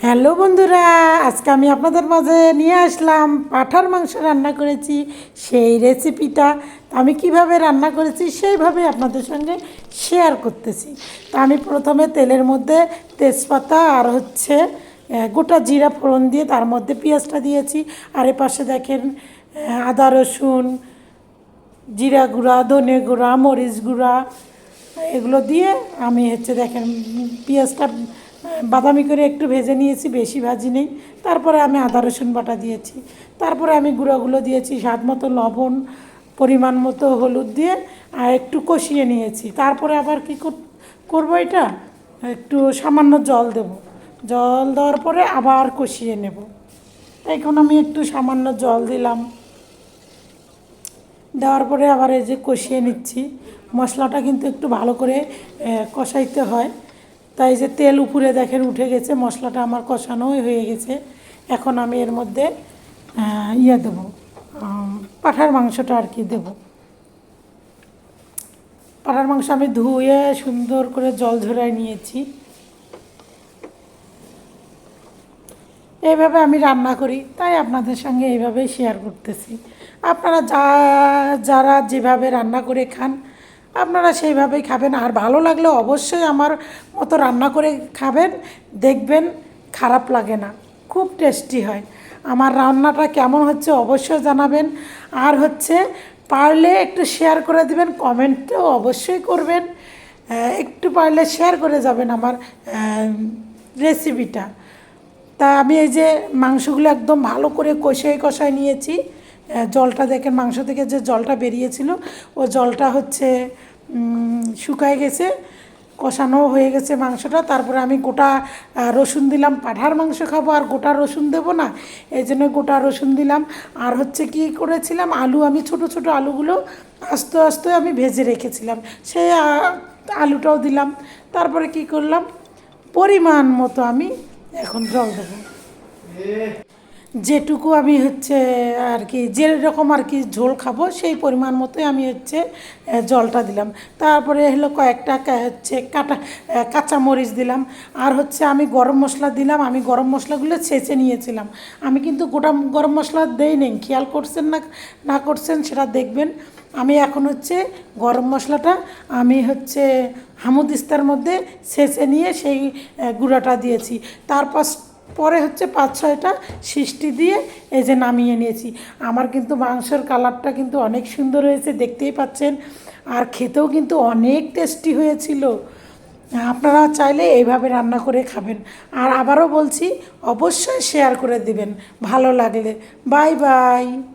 Hello বন্ধুরা, আজকে আমি আপনাদের মাঝে নিয়ে আসলাম পাঠার মাংস রান্না করেছি, সেই রেসিপিটা। আমি কীভাবে রান্না করেছি সেইভাবে আপনাদের সঙ্গে শেয়ার করতেছি। তা আমি প্রথমে তেলের মধ্যে তেজপাতা আর হচ্ছে গোটা জিরা ফোড়ন দিয়ে তার মধ্যে পেঁয়াজটা দিয়েছি। আর এ পাশে দেখেন আদা রসুন, জিরা গুঁড়া, ধনে গুঁড়া, মরিচ গুঁড়া, এগুলো দিয়ে আমি হচ্ছে দেখেন পেঁয়াজটা বাদামি করে একটু ভেজে নিয়েছি, বেশি ভাজি নেই। তারপরে আমি আদা রসুন বাটা দিয়েছি। তারপরে আমি গুঁড়োগুলো দিয়েছি, স্বাদ মতো লবণ, পরিমাণ মতো হলুদ দিয়ে, আর একটু কষিয়ে নিয়েছি। তারপরে আবার কি কর- করব এটা? একটু সামান্য জল দেব। জল দেওয়ার পরে আবার কষিয়ে নেব। এখন আমি একটু সামান্য জল দিলাম। দেওয়ার পরে আবার এই যে কষিয়ে নিচ্ছি, মশলাটা কিন্তু একটু ভালো করে কষাইতে হয়। তাই যে তেল উপরে দেখেন উঠে গেছে, মশলাটা আমার কষানোই হয়ে গেছে। এখন আমি এর মধ্যে ইয়ে দেবো পাঠার মাংসটা আর কি দেবো। পাঠার মাংস আমি ধুয়ে সুন্দর করে জল ঝরাই নিয়েছি। এইভাবে আমি রান্না করি, তাই আপনাদের সঙ্গে এইভাবেই শেয়ার করতেছি। আপনারা যা, যারা যেভাবে রান্না করে খান আপনারা সেইভাবেই খাবেন। আর ভালো লাগলে অবশ্যই আমার মতো রান্না করে খাবেন। দেখবেন খারাপ লাগে না, খুব টেস্টি হয়। আমার রান্নাটা কেমন হচ্ছে অবশ্যই জানাবেন। আর হচ্ছে পারলে একটু শেয়ার করে দেবেন, কমেন্টও অবশ্যই করবেন। একটু পারলে শেয়ার করে যাবেন আমার রেসিপিটা তা আমি এই যে মাংসগুলো একদম ভালো করে কষাই কষাই নিয়েছি। জলটা দেখেন মাংস থেকে যে জলটা বেরিয়েছিল, ও জলটা হচ্ছে শুকায় গেছে, কষানো হয়ে গেছে মাংসটা। তারপরে আমি গোটা রসুন দিলাম। পাঠার মাংস খাব আর গোটা রসুন দেবো না? এই জন্য গোটা রসুন দিলাম। আর হচ্ছে কি করেছিলাম? আলু, আমি ছোট ছোট আলুগুলো আস্তে আস্তে আমি ভেজে রেখেছিলাম। সেই আলুটাও দিলাম। তারপরে কি করলাম? পরিমাণ মতো আমি এখন জল দেবো। যেটুকু আমি হচ্ছে আর কি যেরকম আর কি ঝোল খাব সেই পরিমাণ মতোই আমি হচ্ছে জলটা দিলাম। তারপরে হলো কয়েকটা হচ্ছে কাটা আহ, কাঁচা মরিচ দিলাম। আর হচ্ছে আমি গরম মশলা দিলাম আমি গরম মশলাগুলো ছেঁচে নিয়েছিলাম। আমি কিন্তু গোটা গরম মশলা দেই নেই খেয়াল করছেন না না করছেন সেটা দেখবেন। আমি এখন হচ্ছে গরম মশলাটা আমি হচ্ছে হামুদিস্তার মধ্যে ছেঁচে নিয়ে সেই গুঁড়াটা দিয়েছি। তারপর পরে হচ্ছে পাঁচ ছয়টা সৃষ্টি দিয়ে এই যে নামিয়ে নিয়েছি। আমার কিন্তু মাংসের কালারটা কিন্তু অনেক সুন্দর হয়েছে, দেখতেই পাচ্ছেন। আর খেতেও কিন্তু অনেক টেস্টি হয়েছিল। আপনারা চাইলে এইভাবে রান্না করে খাবেন। আর আবারও বলছি, অবশ্যই শেয়ার করে দিবেন। ভালো লাগলে। Bye bye.